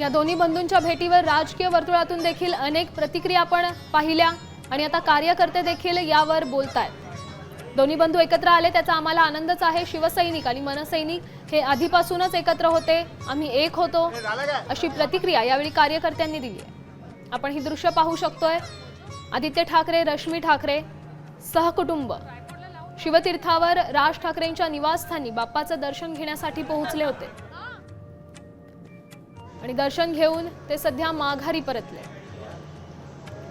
या दोन्ही बंधूंच्या भेटीवर राजकीय वर्तुळातून देखील अनेक प्रतिक्रिया आपण पाहिल्या आणि आता कार्यकर्ते देखील यावर बोलतायत. दोन्ही बंधू एकत्र आले त्याचा आम्हाला आनंदच आहे. शिवसैनिक आणि मनसैनिक हे आधीपासूनच एकत्र होते. आम्ही एक होतो. अशी प्रतिक्रिया यावेळी कार्यकर्त्यांनी दिली आहे. आपण ही दृश्य पाहू शकतोय. आदित्य ठाकरे रश्मी ठाकरे सहकुटुंब. शिवतीर्थावर राज ठाकरेंच्या निवासस्थानी बाप्पाचं दर्शन घेण्यासाठी पोहोचले होते. आणि दर्शन घेऊन ते सध्या माघारी परतले.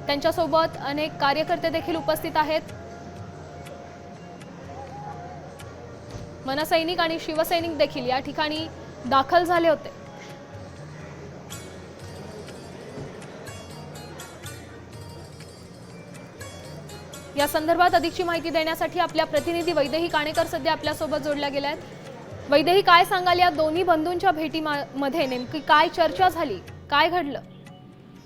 त्यांच्यासोबत अनेक कार्यकर्ते देखील उपस्थित आहेत. मनसैनिक आणि शिवसैनिक देखील या ठिकाणी दाखल झाले होते. या संदर्भात अधिकची माहिती देण्यासाठी आपल्या प्रतिनिधी वैदेही काणेकर सध्या आपल्यासोबत जोडल्या गेल्या आहेत. वैदेही काय सांगाल या दोन्ही बंधूंच्या भेटीमध्ये नेमकी काय चर्चा झाली? काय घडलं?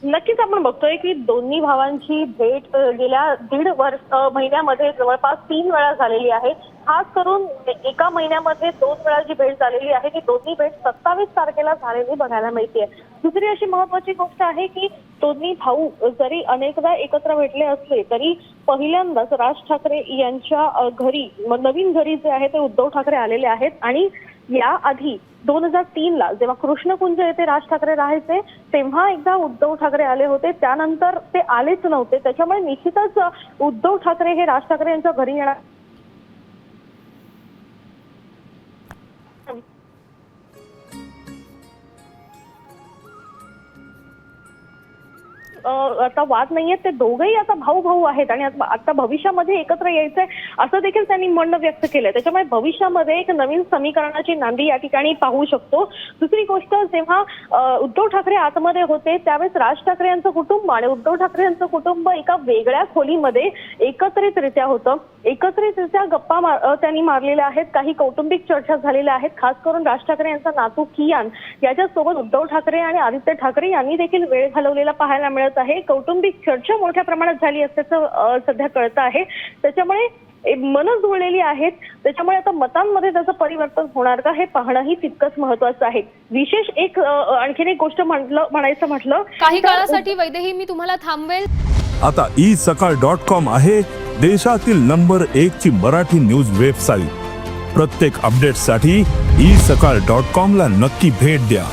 नक्कीच आपण बघतोय की दोन्ही भावांची भेट गेल्या दीड वर्ष महिन्यामध्ये जवळपास तीन वेळा झालेली आहे. खास करून एका महिन्यामध्ये दोन वेळा जी भेट झालेली आहे ती दोन्ही भेट सत्तावीस तारखेला झालेली बघायला मिळते दुसरी अशी महत्वाची गोष्ट आहे की दोन्ही भाऊ जरी अनेकदा एकत्र भेटले असले तरी पहिल्यांदाच राज ठाकरे यांच्या घरी नवीन घरी जे आहे ते उद्धव ठाकरे आलेले आहेत आणि याआधी दोन हजार तीन ला जेव्हा कृष्णकुंज येथे राज ठाकरे राहायचे तेव्हा एकदा उद्धव ठाकरे आले होते. त्यानंतर ते आलेच नव्हते. त्याच्यामुळे निश्चितच उद्धव ठाकरे हे राज ठाकरे यांच्या घरी येणार आता वाद नाहीये ते दोघंही आता भाऊ भाऊ आहेत आणि आता भविष्यामध्ये एकत्र यायचंय असं देखील त्यांनी म्हणणं व्यक्त केलंय. त्याच्यामुळे भविष्यामध्ये एक नवीन समीकरणाची नांदी या ठिकाणी पाहू शकतो. दुसरी गोष्ट जेव्हा उद्धव ठाकरे आतमध्ये होते त्यावेळेस राज ठाकरे यांचं कुटुंब आणि उद्धव ठाकरे यांचं कुटुंब एका वेगळ्या खोलीमध्ये एकत्रितरित्या होतं. एकत्रितरित्या गप्पा मार त्यांनी मारलेल्या आहेत काही कौटुंबिक चर्चा झालेल्या आहेत. खास करून राज ठाकरे यांचा नातू कियान याच्यासोबत उद्धव ठाकरे आणि आदित्य ठाकरे यांनी देखील वेळ घालवलेला पाहायला मिळत आहे. कौटुंबिक चर्चा मोठ्या प्रमाणात झाली असल्याचं अ, सध्या कळतं आहे. त्याच्यामुळे मनं जुळलेली आहेत. त्याच्यामुळे आता मतांमध्ये त्याचं परिवर्तन होणार का हे पाहणंही तितकंच महत्वाचं आहे. विशेष एक आणखीन एक गोष्ट म्हटलं म्हणायचं म्हटलं काही काळासाठी वैदेही मी तुम्हाला थांबवेल. आता ई सकाळ डॉट कॉम आहे देशातील नंबर एक ची मराठी न्यूज वेबसाईट. प्रत्येक अपडेटसाठी ई सकाळ डॉट कॉम ला नक्की भेट द्या.